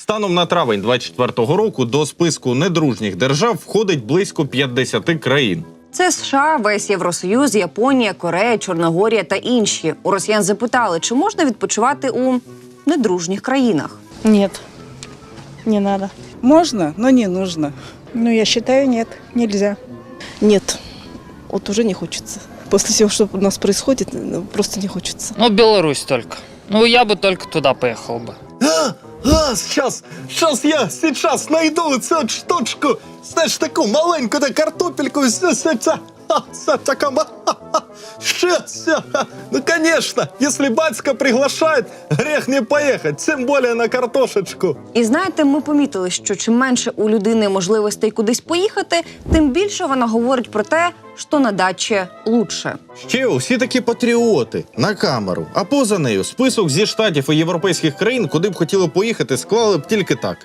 Станом на травень 24-го року до списку недружніх держав входить близько 50 країн. Це США, весь Євросоюз, Японія, Корея, Чорногорія та інші. У росіян запитали, чи можна відпочивати у недружніх країнах. Нет, не надо. Можно, но не нужно. Ну, я считаю, нет, нельзя. Нет, вот уже не хочется. После всего, что у нас происходит, ну, просто не хочется. Ну, Беларусь только. Ну, я бы только туда поехал бы. А, сейчас, сейчас я сейчас найду цю штучку, знаєш, таку маленьку та картопельку, все, все, це, ха, це така, ма- ха, щас, ну, конечно, если батька приглашает, грех не поехать, тем более на картошечку. І знаєте, ми помітили, що чим менше у людини можливостей кудись поїхати, тим більше вона говорить про те, що на дачі лучше. Ще усі такі патріоти на камеру. А поза нею список зі штатів і європейських країн, куди б хотіли поїхати, склали б тільки так.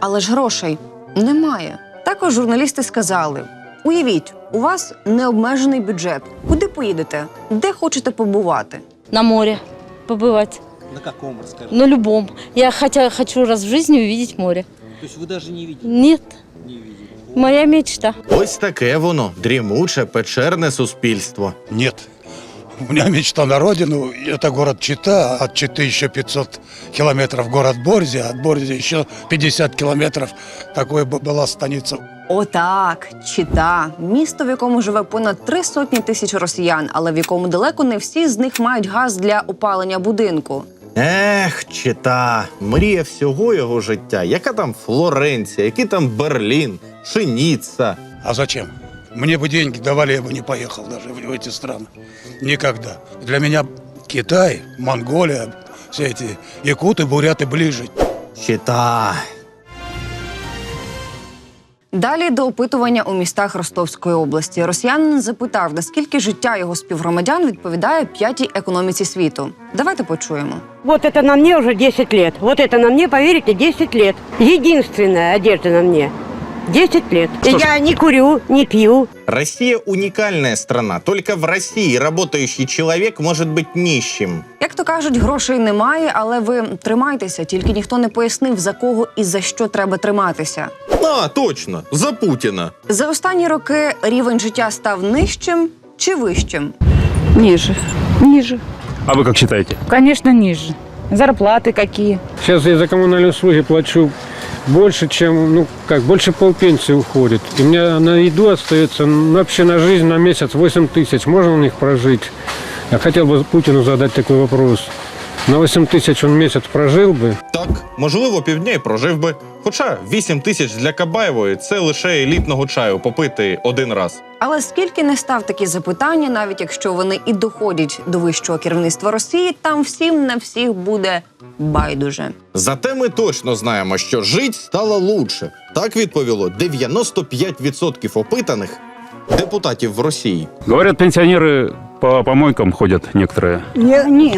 Але ж грошей немає. Також журналісти сказали: уявіть, у вас необмежений бюджет. Куди поїдете? Де хочете побувати? На море побывать. На каком, расскажи? На любом. Я хотя хочу раз в жизни увидеть море. То есть вы даже не видели? Нет, Не видели. моя мечта. Ось таке воно дрімуче печерне суспільство. Нет. У меня мечта на родину. Это город Чита. От Читы еще 500 километров город Борзя. От Борзя еще 50 километров. Такой бы была станица. Отак, Чита, місто, в якому живе понад три сотні тисяч росіян, але в якому далеко не всі з них мають газ для опалення будинку. Ех, чита, мрія всього його життя. Яка там Флоренція, який там Берлін, Шиніца. А зачем? Мне бы деньги давали, я бы не поехал даже в в эти страны. Никогда. Для меня Китай, Монголия, все эти якуты, буряты ближе. Чита. Далі до опитування у містах Ростовської області. Росіянин запитав, наскільки життя його співгромадян відповідає п'ятій економіці світу. Давайте почуємо. Вот это на мне уже 10 лет. Вот это на мне, поверите, 10 лет. Единственная одежда на мне. 10 лет. Что ж- Я не курю, не пью. Россия уникальная страна. Только в России работающий человек может быть нищим. Як то кажуть, грошей немає, але ви тримайтеся, тільки ніхто не пояснив за кого і за що треба триматися. А, точно, за Путіна. За останні роки рівень життя став нижчим чи вищим. Ниже, ниже. А вы как считаете? Конечно, ниже. Зарплаты какие? Сейчас я за коммунальные услуги плачу больше, чем, ну, как, больше полпенсии уходит. И у меня на еду остается, ну, вообще на жизнь на месяц 8 тысяч. Можно на них прожить? Я хотел бы Путину задать такой вопрос. На 8 тысяч он месяц прожил бы, Так, можливо, півдня й прожив би. Хоча 8 тисяч для Кабаєвої це лише елітного чаю попити один раз. Але скільки не став такі запитання, навіть якщо вони і доходять до вищого керівництва Росії, там всім на всіх буде байдуже. Зате ми точно знаємо, що жить стало лучше. Так відповіло 95% опитаних депутатів в Росії. Говорят, пенсионеры по помойкам ходят некоторые. Не, не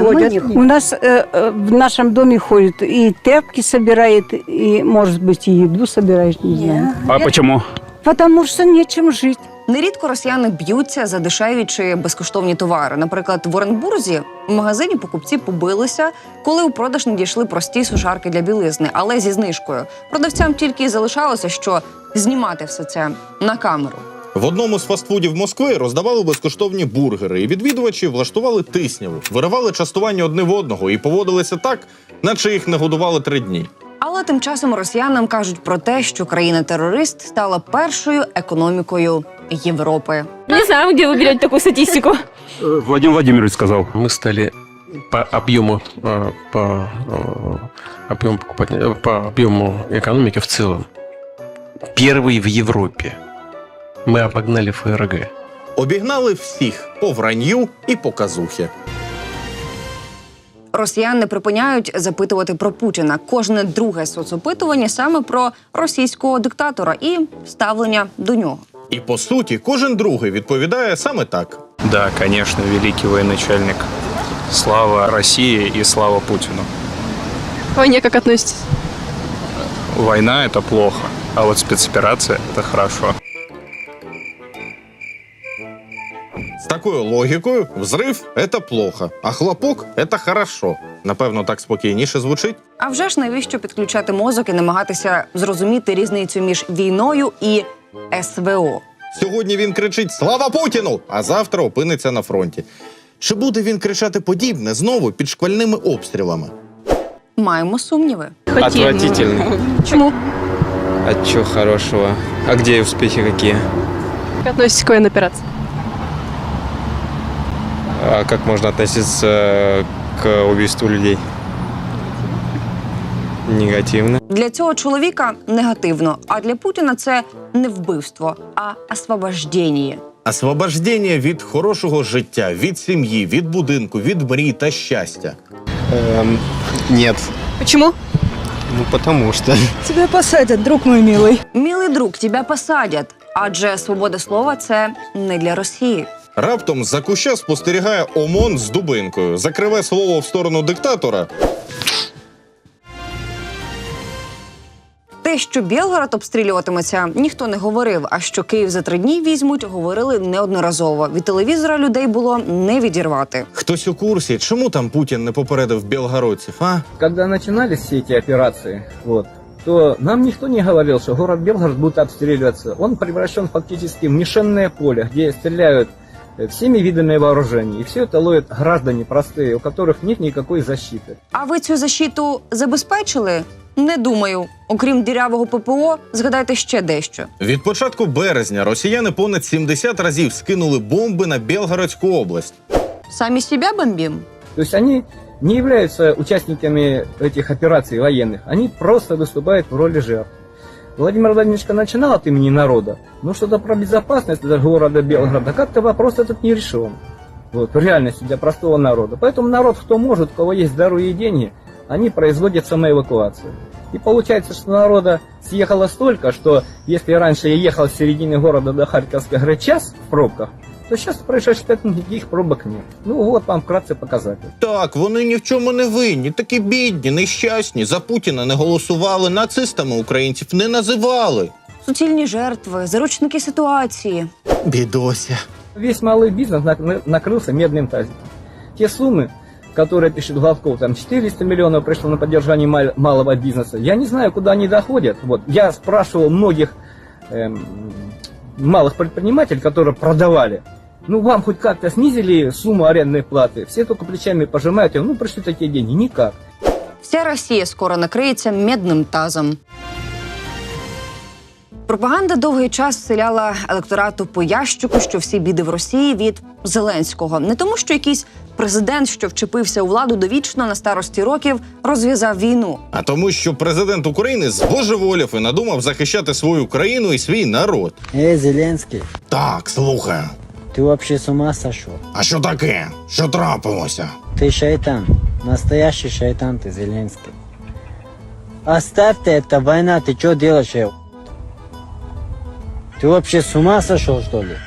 У нас э, э, в нашем доме ходит и тряпки собирает, и, может быть, и еду собирает, не знаю. А почему? Потому что нечем жить. Нерідко росіяни б'ються за дешеві чи безкоштовні товари. Наприклад, в Оренбурзі в магазині покупці побилися, коли у продаж надійшли прості сушарки для білизни, але зі знижкою. Продавцям тільки й залишалося, що знімати все це на камеру. В одному з фастфудів Москви роздавали безкоштовні бургери, і відвідувачі влаштували тисняву, виривали частування одне в одного і поводилися так, наче їх не годували три дні. Але тим часом росіянам кажуть про те, що країна-терорист стала першою економікою Європи. Не знаю, где вы берете такую статистику. Э, Владимир Владимирович сказал. Мы стали по объему, э, по э, объему покупать, э, по объему экономики в целом первый в Европе. Мы обогнали ФРГ. Обігнали всіх по вранью і по казухі. Росіян не припиняють запитувати про Путіна. Кожне друге соцопитування саме про російського диктатора і ставлення до нього. І по суті, кожен другий відповідає саме так. Да, конечно, великий военачальник. Слава России и слава Путину. К войне как относитесь? Война – это плохо, а вот спецоперация – это хорошо. Такою логікою взрив це плохо, а хлопок це хорошо. Напевно, так спокійніше звучить. А вже ж навіщо підключати мозок і намагатися зрозуміти різницю між війною і СВО? Сьогодні він кричить Слава Путіну! А завтра опиниться на фронті. Чи буде він кричати подібне знову під шквальними обстрілами? Маємо сумніви. Отвратительно. Чому? А чё хорошего? А где успехи какие? Как относитесь к военной операции? А как можно относиться э, к убийству людей? Негативно. Для цього чоловіка негативно, а для Путіна це не вбивство, а освобождення. Освобождення від хорошого життя, від сім'ї, від будинку, від мрій та щастя. Эм, нет. Почему? Ну, потому что... Тебя посадят, друг мой милый. Мілий друг, тебе посадять. Адже свобода слова це не для Росії. Раптом за куща спостерігає ОМОН з дубинкою, закриве слово в сторону диктатора. Те, що Білгород обстрілюватиметься, ніхто не говорив. А що Київ за три дні візьмуть, говорили неодноразово. Від телевізора людей було не відірвати. Хтось у курсі, чому там Путін не попередив білгородців, а? Когда начинались все эти операции, вот, то нам никто не говорил, что город Белгород будет обстреливаться. Он превращен фактически в мишенное поле, где стреляют всеми видами вооружений. И все это ловят граждане простые, у которых нет никакой защиты. А ви цю защиту забезпечили? Не думаю. Окрім дірявого ППО, згадайте ще дещо. Від початку березня росіяни понад 70 разів скинули бомби на Білгородську область. Самі себе бомбім? То есть они не являются участниками этих операций военных, они просто выступают в роли жертв. Владимир Владимирович начинал от имени народа, но что-то про безопасность для города Белгорода, как-то вопрос этот не решен. Вот, в реальности для простого народа. Поэтому народ, кто может, у кого есть здоровье и деньги, они производят самоэвакуацию. И получается, что народа съехало столько, что если раньше я ехал с середины города до Харьковской горы час в пробках, то сейчас в происшедших пять никаких пробок нет. Ну вот вам вкратце показатель. Так, вони ні в чому не винні, такі бідні, нещасні. За Путіна не голосували, нацистами українців не називали. Суцільні жертви, заручники ситуації. Бідося. Весь малый бизнес нак- накрылся медным тазиком. Те суммы, которые пишет Гладков, там 400 миллионов пришло на поддержание мал- малого бизнеса, я не знаю, куда они доходят. Вот, я спрашивал многих эм, малых предпринимателей, которые продавали, ну, вам хоть как-то снизили сумму арендной платы? Все только плечами пожимают, ну, пришли такие деньги. Никак. Вся Росія скоро накриється медним тазом. Пропаганда довгий час вселяла електорату по ящику, що всі біди в Росії від Зеленського. Не тому, що якийсь президент, що вчепився у владу довічно на старості років, розв'язав війну. А тому, що президент України збожеволів і надумав захищати свою країну і свій народ. Эй, Зеленский, Так, слухаю. ты вообще с ума сошел? А що таке? Що трапилося? Ты шайтан. Настоящий шайтан ты, Зеленский. Оставь ты это война, ты что делаешь? э? Ты вообще с ума сошел, что ли?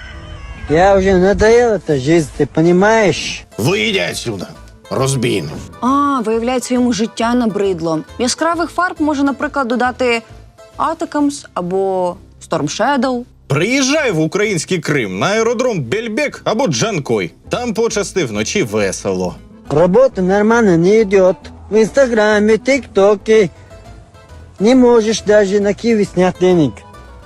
Я уже надоел эта жизнь, ты понимаешь? Вийди отсюда, розбійник. А, виявляється, йому життя набридло. Яскравих фарб може, наприклад, додати Атакамс або Storm Shadow. Приїжджай в український Крим на аеродром Бельбек або Джанкой. Там почасти вночі весело. Работа нормально не идет. В Инстаграме, ТикТоке. Не можешь даже на Киви снять денег.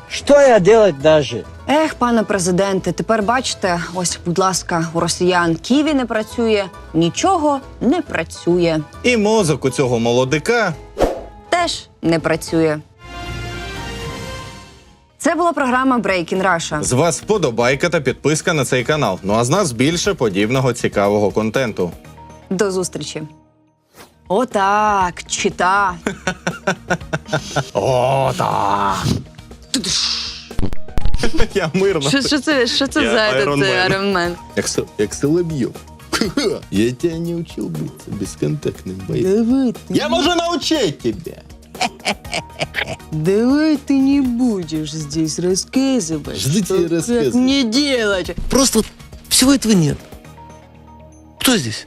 Что я делать даже? Ех, пане президенте, тепер бачите, ось, будь ласка, у росіян Ківі не працює, нічого не працює. І мозок у цього молодика Теж не працює. Це була програма Breaking Russia. з вас вподобайка та підписка на цей канал. Ну а з нас більше подібного цікавого контенту. До зустрічі. Отак, чита. О, так. Я мирно. Що, що це, що це Я за Iron этот, Man. Iron Man? Як, Со- як Соловйов. Я тебя не учил быть бесконтактным бойцом. Давай, Я могу научить тебя. давай ты не будешь здесь рассказывать, Жди что тебе как рассказывать. мне делать. Просто всего этого нет. Кто здесь?